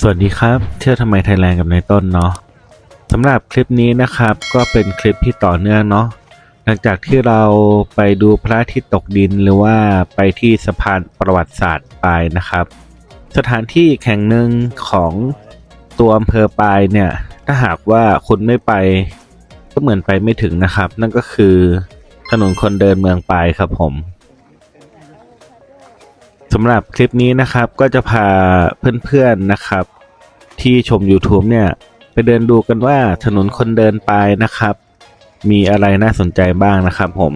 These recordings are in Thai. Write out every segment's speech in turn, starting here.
สวัสดีครับ เที่ยวทำไมไทยแลนด์กับนายต้นเนาะสำหรับคลิปนี้นะครับก็เป็นคลิปที่ต่อเนื่องเนาะหลังจากที่เราไปดูพระอาทิตย์ตกดินหรือว่าไปที่สะพานประวัติศาสตร์ปายนะครับ สถานที่แข่งหนึ่งของตัวอำเภอปายเนี่ย ถ้าหากว่าคุณไม่ไปก็เหมือนไปไม่ถึงนะครับ นั่นก็คือถนนคนเดินเมืองปายครับผม สำหรับคลิปนี้นะครับก็จะพาเพื่อนๆนะครับ ที่ชม YouTube เนี่ย ไปเดินดูกันว่าถนนคนเดินไปนะครับ มีอะไรน่าสนใจบ้างนะครับผม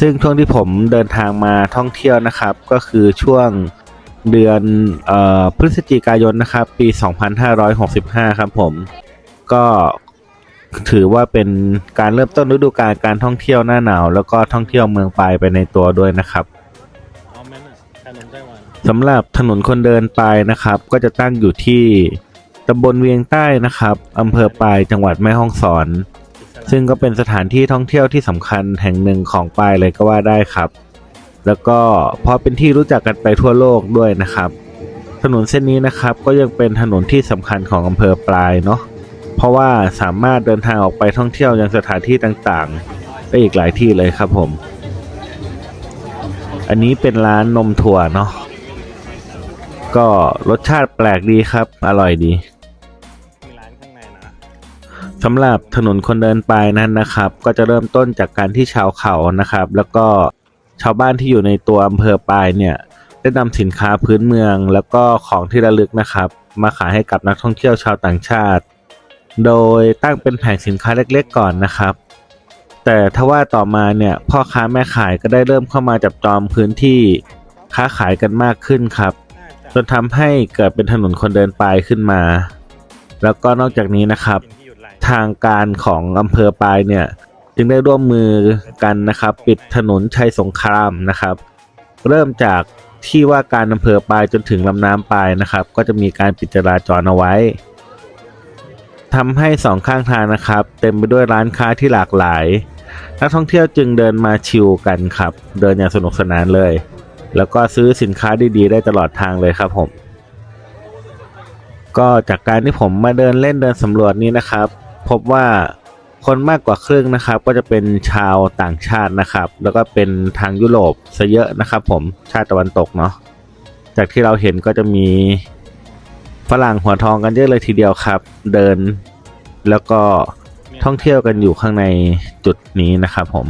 ซึ่งช่วงที่ผมเดินทางมาท่องเที่ยวนะครับ ก็คือช่วงเดือนออพฤศจิกายนนะครับ ปี 2565 ครับผม ก็ถือว่าเป็นการเริ่มต้นฤดูกาลการท่องเที่ยวหน้าหนาว แล้วก็ท่องเที่ยวเมืองปลายไปในตัวด้วยนะครับ สำหรับถนนคนเดินปายนะครับ ก็จะตั้งอยู่ที่ตำบลเวียงใต้นะครับอำเภอปายจังหวัดแม่ฮ่องสอน ซึ่งก็เป็นสถานที่ท่องเที่ยวที่สำคัญแห่งหนึ่งของปายเลยก็ว่าได้ครับ แล้วก็เพราะเป็นที่รู้จักกันไปทั่วโลกด้วยนะครับ ถนนเส้นนี้นะครับก็ยังเป็นถนนที่สำคัญของอำเภอปลายเนาะเพราะว่าสามารถเดินทางออกไปท่องเที่ยวยังสถานที่ต่างๆ ได้อีกหลายที่เลยครับผม อันนี้เป็นร้านนมถั่วเนาะก็รสชาติแปลกดีครับ อร่อยดีสำหรับถนนคนเดินปายนั้นนะครับ ก็จะเริ่มต้นจากการที่ชาวเขานะครับ แล้วก็ชาวบ้านที่อยู่ในตัวอำเภอปลายเนี่ย ได้นำสินค้าพื้นเมือง แล้วก็ของที่ระลึกนะครับ มาขายให้กับนักท่องเที่ยวชาวต่างชาติ โดยตั้งเป็นแผงสินค้าเล็กๆก่อนนะครับ แต่ทว่าต่อมาเนี่ยพ่อค้าแม่ขายก็ได้เริ่มเข้ามาจับจองพื้นที่ค้าขายกันมากขึ้นครับ จนทำให้เกิดเป็นถนนคนเดินปลายขึ้นมา แล้วก็นอกจากนี้นะครับ ทางการของอำเภอปลายเนี่ยจึงได้ร่วมมือกันนะครับ ปิดถนนชัยสงครามนะครับ เริ่มจากที่ว่าการอำเภอปลายจนถึงลำน้ำปลายนะครับ ก็จะมีการปิดจราจรเอาไว้ทำให้สองข้างทางนะครับ เต็มไปด้วยร้านค้าที่หลากหลาย นักท่องเที่ยวจึงเดินมาชิลกันครับ เดินอย่างสนุกสนานเลย แล้วก็ซื้อสินค้าดีๆ ได้ตลอดทางเลยครับผม ก็จากการที่ผมมาเดินเล่นเดินสำรวจนี้นะครับ พบว่าคนมากกว่าครึ่งนะครับ ก็จะเป็นชาวต่างชาตินะครับ แล้วก็เป็นทางยุโรปซะเยอะนะครับผมชาติตะวันตกเนาะจากที่เราเห็นก็จะมีฝรั่งหัวทองกันเยอะเลยทีเดียวครับ เดินแล้วก็ ท่องเที่ยวกันอยู่ข้างในจุดนี้นะครับผม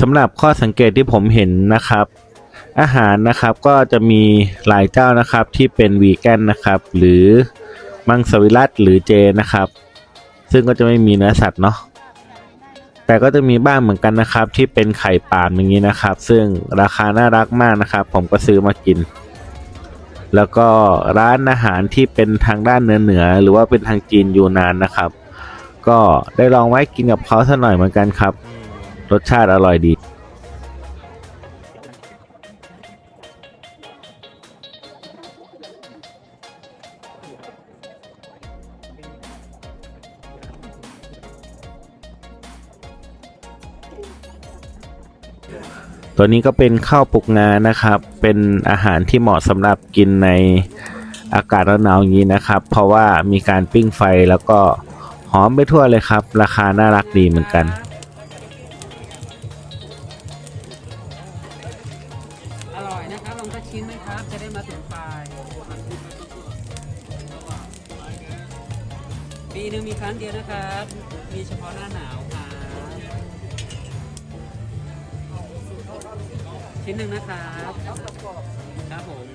สำหรับข้อสังเกตที่ผมเห็นนะครับ อาหารนะครับก็จะมีหลายเจ้านะครับที่เป็นวีแกนนะครับ หรือมังสวิรัตหรือเจนะครับ ซึ่งก็จะไม่มีเนื้อสัตว์เนาะแต่ก็จะมีบ้างเหมือนกันนะครับ ที่เป็นไข่ปาล์มอย่างนี้นะครับ ซึ่งราคาน่ารักมากนะครับ ผมก็ซื้อมากิน แล้วก็ร้านอาหารที่เป็นทางด้านเหนือเหนือหรือว่าเป็นทางจีนอยู่นานนะครับ ก็ได้ลองไว้กินกับเขาสักหน่อยเหมือนกันครับ รสชาติอร่อยดี ตัวนี้ก็เป็นข้าวปลุกงานะครับ เป็นอาหารที่เหมาะสำหรับกินในอากาศหนาวๆอย่างนี้นะครับ เพราะว่ามีการปิ้งไฟแล้วก็หอมไปทั่วเลยครับ ราคาน่ารักดีเหมือนกันอร่อยนะครับลองสักชิ้นไหมครับจะได้มาถึงปลายปีหนึ่งมีครั้งเดียวนะครับ มีเฉพาะหน้าหนาวครั ชิ้นหนึ่งนะครับครับผม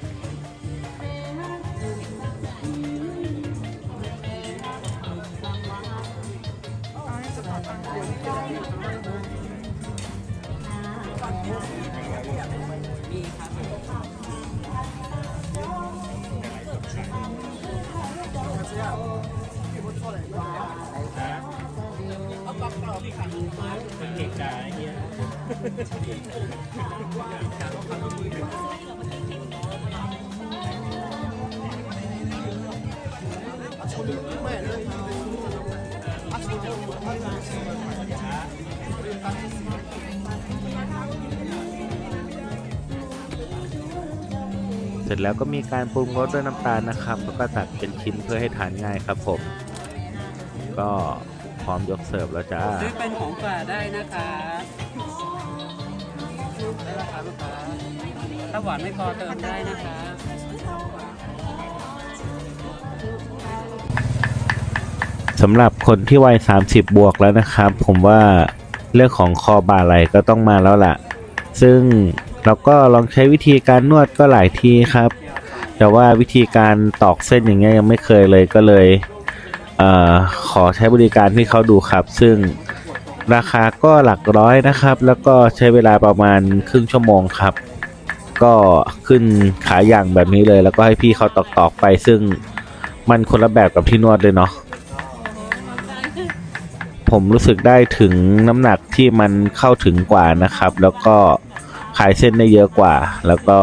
มีครับเก่งกายเงี้ยอ เสร็จแล้วก็มีการปรุงรสด้วยน้ำตาลนะครับ แล้วก็ตัดเป็นชิ้นเพื่อให้ทานง่ายครับผม ก็พร้อมยกเสิร์ฟแล้วจ้า ซื้อเป็นของฝากได้นะคะ ได้าคาลูกค้าถ้าหวานไม่พอเติมได้นะคะสำหรับคนที่วัย 30 บวกแล้วนะครับ ผมว่าเรื่องของคอบ่าไหลก็ต้องมาแล้วล่ะ ซึ่งเราก็ลองใช้วิธีการนวดก็หลายทีครับ แต่ว่าวิธีการตอกเส้นอย่างเงี้ยยังไม่เคยเลยก็เลยเอ่อขอใช้บริการที่เขาดูครับ ซึ่ง ราคาก็หลักร้อยนะครับ แล้วก็ใช้เวลาประมาณครึ่งชั่วโมงครับ ก็ขึ้นขาอย่างแบบนี้เลย แล้วก็ให้พี่เขาตอกๆไปซึ่งมันคนละแบบกับที่นวดเลยเนาะผมรู้สึกได้ถึงน้ำหนักที่มันเข้าถึงกว่านะครับ แล้วก็ขายเส้นได้เยอะกว่า แล้วก็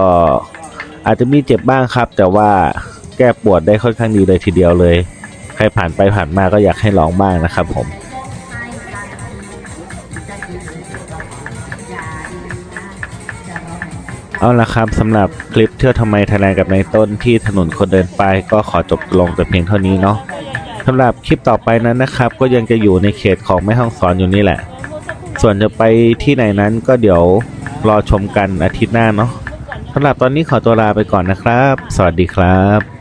อาจจะมีเจ็บบ้างครับ แต่ว่าแก้ปวดได้ค่อนข้างดีเลยทีเดียวเลย ใครผ่านไปผ่านมาก็อยากให้ลองบ้างนะครับผม เอาละครับสำหรับคลิปเที่ยวทำไมไทยแลนด์กับในต้นที่ถนนคนเดินไปก็ขอจบลงแต่เพียงเท่านี้เนาะสำหรับคลิปต่อไปนั้นนะครับ ก็ยังจะอยู่ในเขตของแม่ห้องสอนอยู่นี่แหละ ส่วนจะไปที่ไหนนั้นก็เดี๋ยวรอชมกันอาทิตย์หน้าเนาะสำหรับตอนนี้ขอตัวลาไปก่อนนะครับ สวัสดีครับ